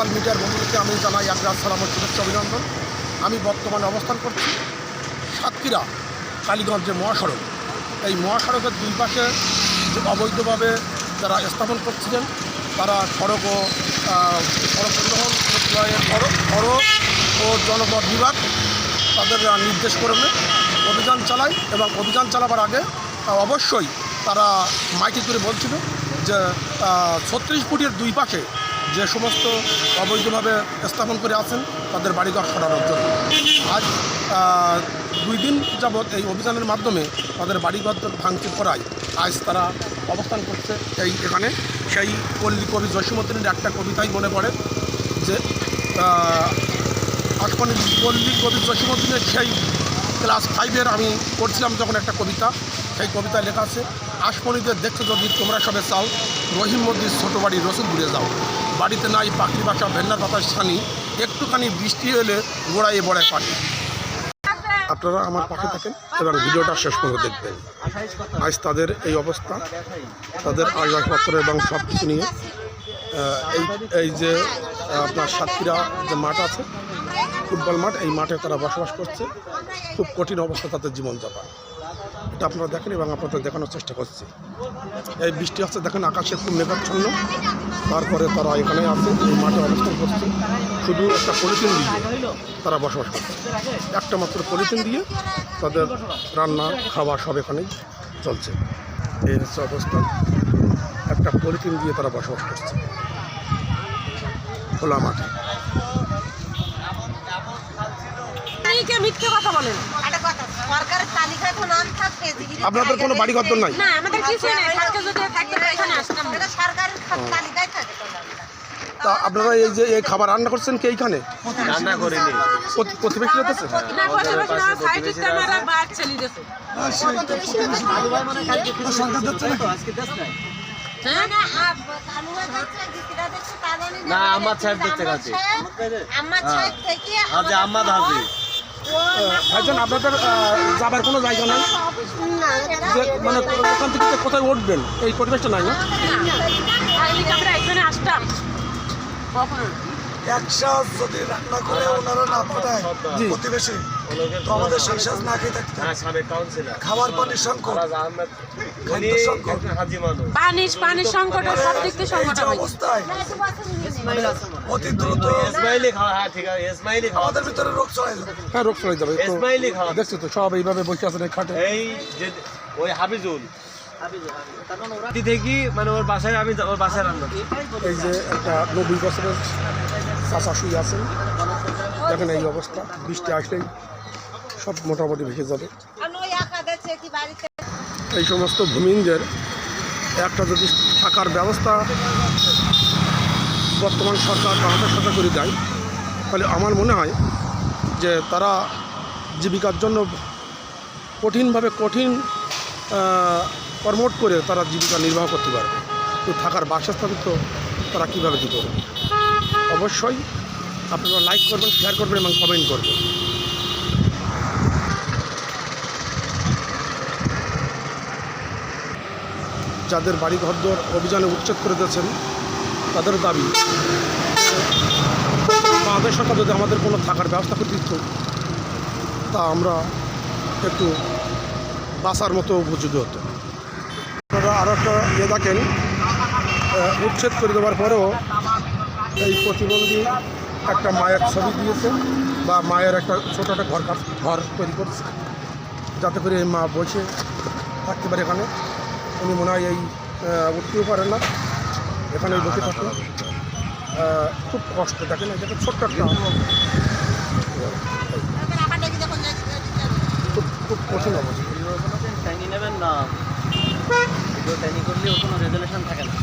Social মিডিয়ার বন্ধুদেরকে আমি জানাই আগ্রাস সালাম শুভেচ্ছা, অভিনন্দন। আমি বর্তমানে অবস্থান করছি সাতক্ষীরা, কালীগঞ্জের মহাসড়ক। এই মহাসড়কের দুই পাশে অবৈধভাবে যারা স্থাপন করছিলেন, তারা সড়ক ও সড়ক পরিবহন সড়ক ও জনপথ বিভাগ তাদের নির্দেশ ক্রমে অভিযান চালায় এবং অভিযান চালাবার আগে অবশ্যই তারা মাইকে করে বলছিল যে ছত্রিশ ফুটের দুই পাশে যে সমস্ত অবৈধভাবে স্থাপন করে আছেন, তাদের বাড়িঘর সরানোর জন্য। আজ দুই দিন যাবৎ এই অভিযানের মাধ্যমে তাদের বাড়িঘর ভাঙচুর করায় আজ তারা অবস্থান করছে এই এখানে। সেই পল্লী কবি জসীমদ্দিনের একটা কবিতাই মনে পড়ে যে আসমনি পল্লী কবি জসীমদ্দিনের সেই ক্লাস ফাইভের আমি পড়ছিলাম যখন একটা কবিতা, সেই কবিতায় লেখা আছে আসমনিদের দেখছ যদি তোমরা সবে চাও, রহিম মন্দির ছোটো বাড়ি রসুলপুরে যাও। বাড়িতে নাই পাখির বাসা ভেন্নার পাতার ছানি, একটুখানি বৃষ্টি এলে গোড়ায় বড়ায় পাখি। আপনারা আমার পাশে থাকেন এবং ভিডিওটা শেষ পর্যন্ত দেখবেন। আজ তাদের এই অবস্থা, তাদের আসবাবপত্র এবং সব কিছু নিয়ে এই এই যে আপনার সাতক্ষীরা যে মাঠ আছে, ফুটবল মাঠ, এই মাঠে তারা বসবাস করছে। খুব কঠিন অবস্থা তাদের জীবনযাপন। এটা আপনারা দেখেন এবং আপনাদের দেখানোর চেষ্টা করছি। এই বৃষ্টি হচ্ছে দেখেন আকাশে খুব মেঘাচ্ছন্ন। তারপরে তারা এখানে আছে, এই মাঠে অবস্থান করছে। শুধু একটা পলিথিন দিয়ে তারা বসবাস করছে। একটা মাত্র পলিথিন দিয়ে তাদের রান্না, খাওয়া সব এখানেই চলছে। এই হচ্ছে অবস্থা। একটা পলিথিন দিয়ে তারা বসবাস করছে। খোলা মাঠে। মিথ্যে কথা বলেন। সরকারের তালিকায় তো নাম থাকবে আপনাদের কোনো বাড়ি ঘর নাই না আমাদের কিছু নেই থাকতে যদি থাকতে এখানে আসতাম এটা সরকারের তালিকায় থাকে তো তা আপনারা এই যে এই খাবার রান্না করছেন কি এইখানে রান্না করিনি না হ্যাঁ তা আমার কিন্তু দেখতে আমার গেছে। আমার সাহেব থেকে হাজি ও ভাইজান আপনাদের যাবার কোনো জায়গা নাই? যে মানে ওখান থেকে কোথায় উঠবেন এই পরিবেশটা নাই না? আমরা এখানে আসতাম একশো যদি রান্না করে ওনারা না পাঠায়। প্রতিবেশী। না খেয়ে থাকতে হয়। সাবেক কাউন্সিলর খাবার পানির সংকট। সংকট। সব দিক থেকে সংকট অবস্থায় অতি দ্রুত হ্যাঁ আমাদের ভিতরে রোগ ছড়াই যাবে। হ্যাঁ রোগ ছড়াই যাবে। দেখছি তো সব এইভাবে বসে আছেন খাটে। এই যে ওই হাবিজুল রাতি থেকে মানে ওর বাসায় আমি ওর বাসায় রান্না এই যে একটা নব্বই বছরের চাষা শুয়ে আছেন। দেখেন এই অবস্থা বৃষ্টি আসলেই সব মোটামুটি ভেসে যাবে। এই সমস্ত ভূমিহীনদের একটা যদি থাকার ব্যবস্থা বর্তমান সরকার বাংলাদেশ সরকার করে দেয় তাহলে আমার মনে হয় যে তারা জীবিকার জন্য কঠিনভাবে কঠিন কর্মট করে তারা জীবিকা নির্বাহ করতে পারবে। তো থাকার বাসস্থান তো তারা কীভাবে কী করবে অবশ্যই আপনারা লাইক করবেন শেয়ার করবেন এবং কমেন্ট করবেন। যাদের বাড়ি ঘরদোর অভিযানে উচ্ছেদ করে দিয়েছেন, তাদের দাবি বাংলাদেশ সরকার যদি আমাদের কোনো থাকার ব্যবস্থা করে দিত, তা আমরা একটু বাঁচার মতো উপযোগী হতো। আপনারা আরও একটা ইয়ে দেখেন উচ্ছেদ করে দেওয়ার পরেও এই প্রতিবন্ধী একটা মায়ের ছবি দিয়েছে, বা মায়ের একটা ছোটো একটা ঘর ঘর তৈরি করছে, যাতে করে এই মা বসে থাকতে পারে এখানে। উনি মনে হয় এই উঠতেও পারেন না। এখানে বসে থাকে খুব কষ্ট। দেখেন এটা ছোট্ট একটা খুব খুব কঠিন অবস্থা। নেবেন না। ভিডিও কোনো রেজুলেশন থাকে না।